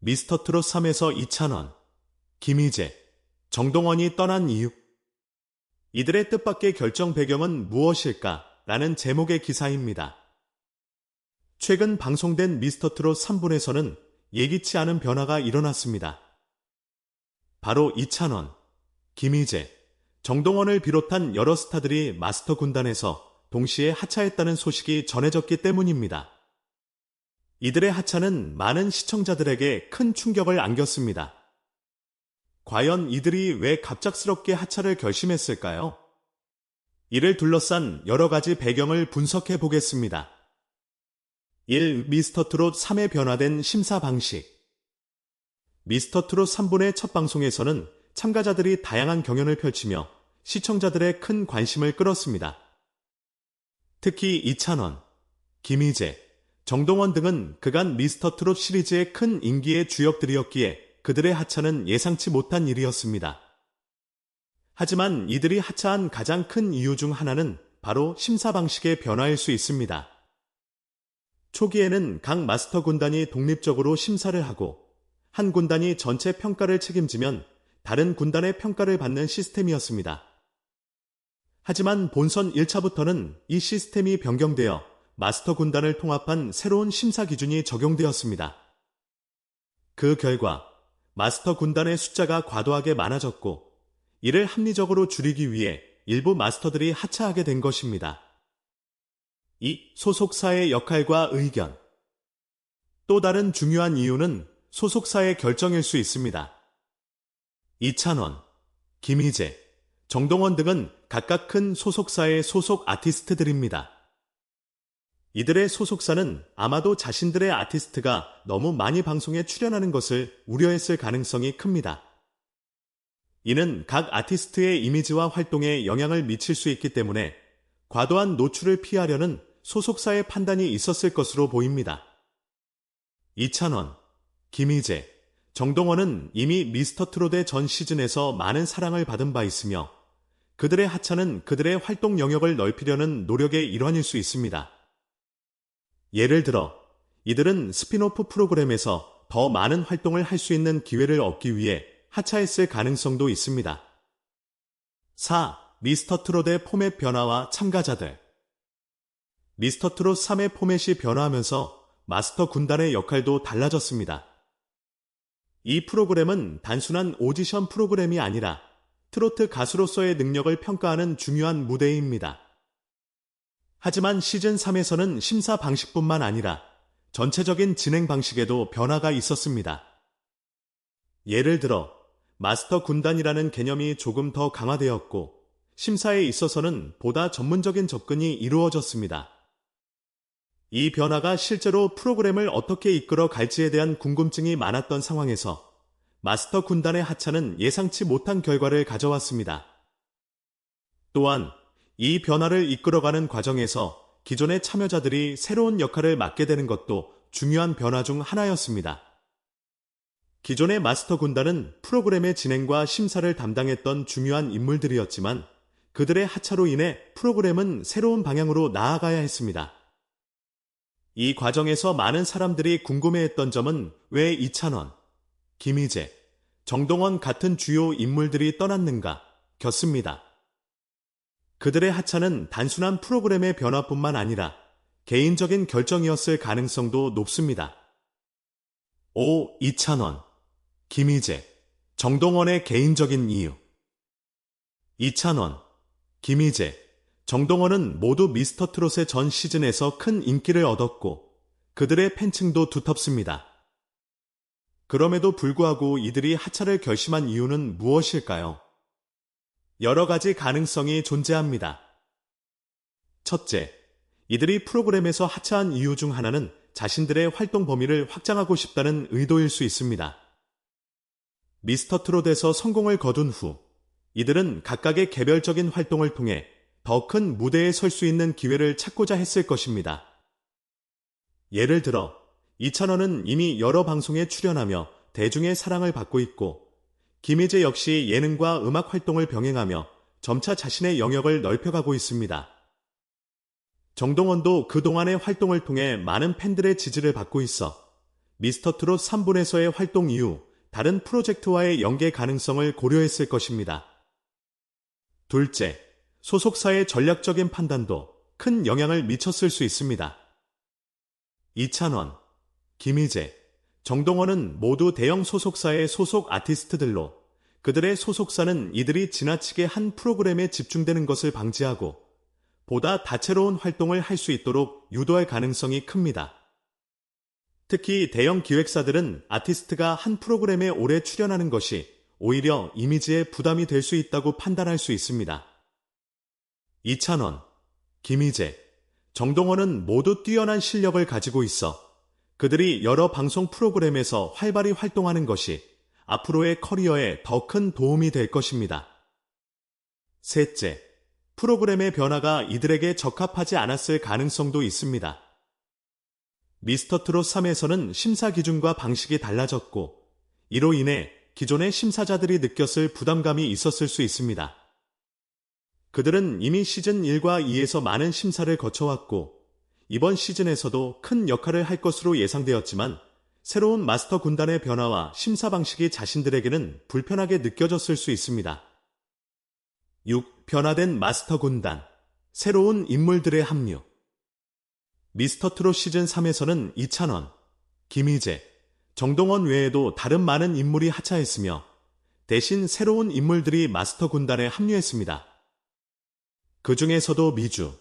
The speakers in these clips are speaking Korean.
미스터 트롯 3에서 이찬원, 김희재, 정동원이 떠난 이유. 이들의 뜻밖의 결정 배경은 무엇일까? 라는 제목의 기사입니다. 최근 방송된 미스터 트롯 3분에서는 예기치 않은 변화가 일어났습니다. 바로 이찬원, 김희재, 정동원을 비롯한 여러 스타들이 마스터 군단에서 동시에 하차했다는 소식이 전해졌기 때문입니다. 이들의 하차는 많은 시청자들에게 큰 충격을 안겼습니다. 과연 이들이 왜 갑작스럽게 하차를 결심했을까요? 이를 둘러싼 여러 가지 배경을 분석해 보겠습니다. 1. 미스터 트롯 3의 변화된 심사 방식 미스터 트롯 3분의 첫 방송에서는 참가자들이 다양한 경연을 펼치며 시청자들의 큰 관심을 끌었습니다. 특히 이찬원, 김희재, 정동원 등은 그간 미스터 트롯 시리즈의 큰 인기의 주역들이었기에 그들의 하차는 예상치 못한 일이었습니다. 하지만 이들이 하차한 가장 큰 이유 중 하나는 바로 심사 방식의 변화일 수 있습니다. 초기에는 각 마스터 군단이 독립적으로 심사를 하고 한 군단이 전체 평가를 책임지면 다른 군단의 평가를 받는 시스템이었습니다. 하지만 본선 1차부터는 이 시스템이 변경되어 마스터 군단을 통합한 새로운 심사 기준이 적용되었습니다. 그 결과 마스터 군단의 숫자가 과도하게 많아졌고 이를 합리적으로 줄이기 위해 일부 마스터들이 하차하게 된 것입니다. 이 소속사의 역할과 의견. 또 다른 중요한 이유는 소속사의 결정일 수 있습니다. 이찬원, 김희재, 정동원 등은 각각 큰 소속사의 소속 아티스트들입니다. 이들의 소속사는 아마도 자신들의 아티스트가 너무 많이 방송에 출연하는 것을 우려했을 가능성이 큽니다. 이는 각 아티스트의 이미지와 활동에 영향을 미칠 수 있기 때문에 과도한 노출을 피하려는 소속사의 판단이 있었을 것으로 보입니다. 이찬원, 김희재, 정동원은 이미 미스터 트롯의 전 시즌에서 많은 사랑을 받은 바 있으며 그들의 하차는 그들의 활동 영역을 넓히려는 노력의 일환일 수 있습니다. 예를 들어 이들은 스피노프 프로그램에서 더 많은 활동을 할 수 있는 기회를 얻기 위해 하차했을 가능성도 있습니다. 4. 미스터 트롯의 포맷 변화와 참가자들 미스터 트롯 3의 포맷이 변화하면서 마스터 군단의 역할도 달라졌습니다. 이 프로그램은 단순한 오디션 프로그램이 아니라 트로트 가수로서의 능력을 평가하는 중요한 무대입니다. 하지만 시즌 3에서는 심사 방식뿐만 아니라 전체적인 진행 방식에도 변화가 있었습니다. 예를 들어 마스터 군단이라는 개념이 조금 더 강화되었고 심사에 있어서는 보다 전문적인 접근이 이루어졌습니다. 이 변화가 실제로 프로그램을 어떻게 이끌어 갈지에 대한 궁금증이 많았던 상황에서 마스터 군단의 하차는 예상치 못한 결과를 가져왔습니다. 또한 이 변화를 이끌어가는 과정에서 기존의 참여자들이 새로운 역할을 맡게 되는 것도 중요한 변화 중 하나였습니다. 기존의 마스터 군단은 프로그램의 진행과 심사를 담당했던 중요한 인물들이었지만 그들의 하차로 인해 프로그램은 새로운 방향으로 나아가야 했습니다. 이 과정에서 많은 사람들이 궁금해했던 점은 왜 이찬원, 김희재, 정동원 같은 주요 인물들이 떠났는가 겼습니다. 그들의 하차는 단순한 프로그램의 변화뿐만 아니라 개인적인 결정이었을 가능성도 높습니다. 5. 이찬원 김희재, 정동원의 개인적인 이유. 이찬원, 김희재, 정동원은 모두 미스터 트롯의 전 시즌에서 큰 인기를 얻었고 그들의 팬층도 두텁습니다. 그럼에도 불구하고 이들이 하차를 결심한 이유는 무엇일까요? 여러 가지 가능성이 존재합니다. 첫째, 이들이 프로그램에서 하차한 이유 중 하나는 자신들의 활동 범위를 확장하고 싶다는 의도일 수 있습니다. 미스터 트롯에서 성공을 거둔 후 이들은 각각의 개별적인 활동을 통해 더 큰 무대에 설 수 있는 기회를 찾고자 했을 것입니다. 예를 들어 이찬원은 이미 여러 방송에 출연하며 대중의 사랑을 받고 있고 김희재 역시 예능과 음악 활동을 병행하며 점차 자신의 영역을 넓혀가고 있습니다. 정동원도 그동안의 활동을 통해 많은 팬들의 지지를 받고 있어 미스터 트롯 3분에서의 활동 이후 다른 프로젝트와의 연계 가능성을 고려했을 것입니다. 둘째, 소속사의 전략적인 판단도 큰 영향을 미쳤을 수 있습니다. 이찬원, 김희재, 정동원은 모두 대형 소속사의 소속 아티스트들로 그들의 소속사는 이들이 지나치게 한 프로그램에 집중되는 것을 방지하고 보다 다채로운 활동을 할 수 있도록 유도할 가능성이 큽니다. 특히 대형 기획사들은 아티스트가 한 프로그램에 오래 출연하는 것이 오히려 이미지에 부담이 될 수 있다고 판단할 수 있습니다. 이찬원, 김희재, 정동원은 모두 뛰어난 실력을 가지고 있어 그들이 여러 방송 프로그램에서 활발히 활동하는 것이 앞으로의 커리어에 더 큰 도움이 될 것입니다. 셋째, 프로그램의 변화가 이들에게 적합하지 않았을 가능성도 있습니다. 미스터 트롯 3에서는 심사 기준과 방식이 달라졌고, 이로 인해 기존의 심사자들이 느꼈을 부담감이 있었을 수 있습니다. 그들은 이미 시즌 1과 2에서 많은 심사를 거쳐왔고, 이번 시즌에서도 큰 역할을 할 것으로 예상되었지만, 새로운 마스터 군단의 변화와 심사 방식이 자신들에게는 불편하게 느껴졌을 수 있습니다. 6. 변화된 마스터 군단. 새로운 인물들의 합류. 미스터 트롯 시즌 3에서는 이찬원, 김희재, 정동원 외에도 다른 많은 인물이 하차했으며 대신 새로운 인물들이 마스터 군단에 합류했습니다. 그 중에서도 미주,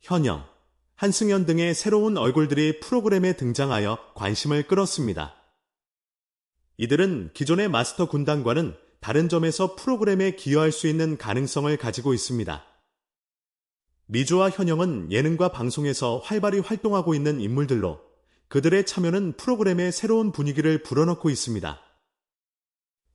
현영, 한승연 등의 새로운 얼굴들이 프로그램에 등장하여 관심을 끌었습니다. 이들은 기존의 마스터 군단과는 다른 점에서 프로그램에 기여할 수 있는 가능성을 가지고 있습니다. 미주와 현영은 예능과 방송에서 활발히 활동하고 있는 인물들로 그들의 참여는 프로그램의 새로운 분위기를 불어넣고 있습니다.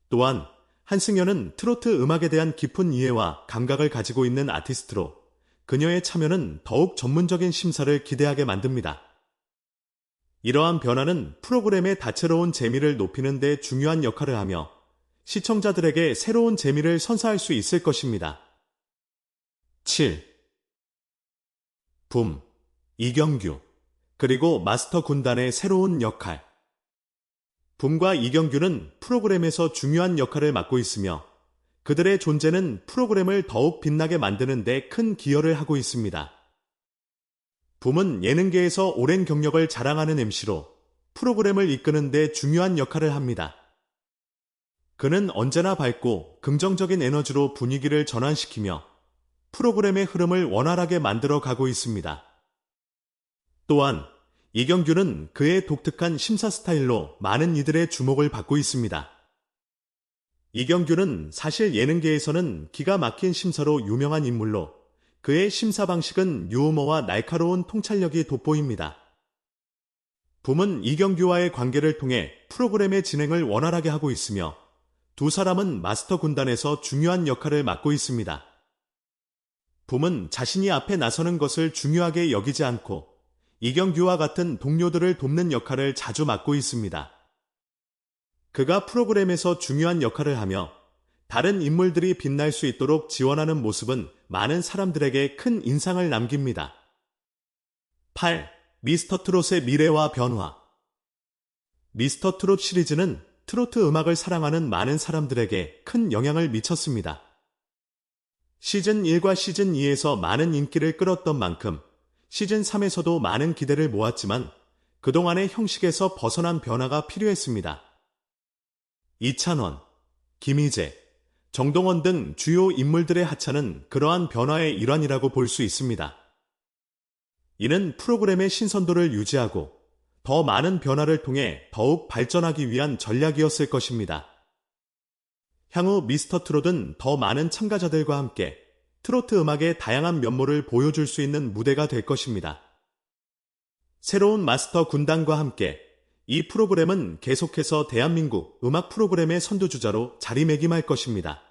또한 한승연은 트로트 음악에 대한 깊은 이해와 감각을 가지고 있는 아티스트로 그녀의 참여는 더욱 전문적인 심사를 기대하게 만듭니다. 이러한 변화는 프로그램의 다채로운 재미를 높이는 데 중요한 역할을 하며 시청자들에게 새로운 재미를 선사할 수 있을 것입니다. 7. 붐, 이경규, 그리고 마스터 군단의 새로운 역할. 붐과 이경규는 프로그램에서 중요한 역할을 맡고 있으며 그들의 존재는 프로그램을 더욱 빛나게 만드는 데 큰 기여를 하고 있습니다. 붐은 예능계에서 오랜 경력을 자랑하는 MC로 프로그램을 이끄는 데 중요한 역할을 합니다. 그는 언제나 밝고 긍정적인 에너지로 분위기를 전환시키며 프로그램의 흐름을 원활하게 만들어 가고 있습니다. 또한 이경규는 그의 독특한 심사 스타일로 많은 이들의 주목을 받고 있습니다. 이경규는 사실 예능계에서는 기가 막힌 심사로 유명한 인물로 그의 심사 방식은 유머와 날카로운 통찰력이 돋보입니다. 붐은 이경규와의 관계를 통해 프로그램의 진행을 원활하게 하고 있으며 두 사람은 마스터 군단에서 중요한 역할을 맡고 있습니다. 붐은 자신이 앞에 나서는 것을 중요하게 여기지 않고 이경규와 같은 동료들을 돕는 역할을 자주 맡고 있습니다. 그가 프로그램에서 중요한 역할을 하며 다른 인물들이 빛날 수 있도록 지원하는 모습은 많은 사람들에게 큰 인상을 남깁니다. 8. 미스터 트롯의 미래와 변화 미스터 트롯 시리즈는 트로트 음악을 사랑하는 많은 사람들에게 큰 영향을 미쳤습니다. 시즌 1과 시즌 2에서 많은 인기를 끌었던 만큼 시즌 3에서도 많은 기대를 모았지만 그동안의 형식에서 벗어난 변화가 필요했습니다. 이찬원, 김희재, 정동원 등 주요 인물들의 하차는 그러한 변화의 일환이라고 볼 수 있습니다. 이는 프로그램의 신선도를 유지하고 더 많은 변화를 통해 더욱 발전하기 위한 전략이었을 것입니다. 향후 미스터 트롯은 더 많은 참가자들과 함께 트로트 음악의 다양한 면모를 보여줄 수 있는 무대가 될 것입니다. 새로운 마스터 군단과 함께 이 프로그램은 계속해서 대한민국 음악 프로그램의 선두주자로 자리매김할 것입니다.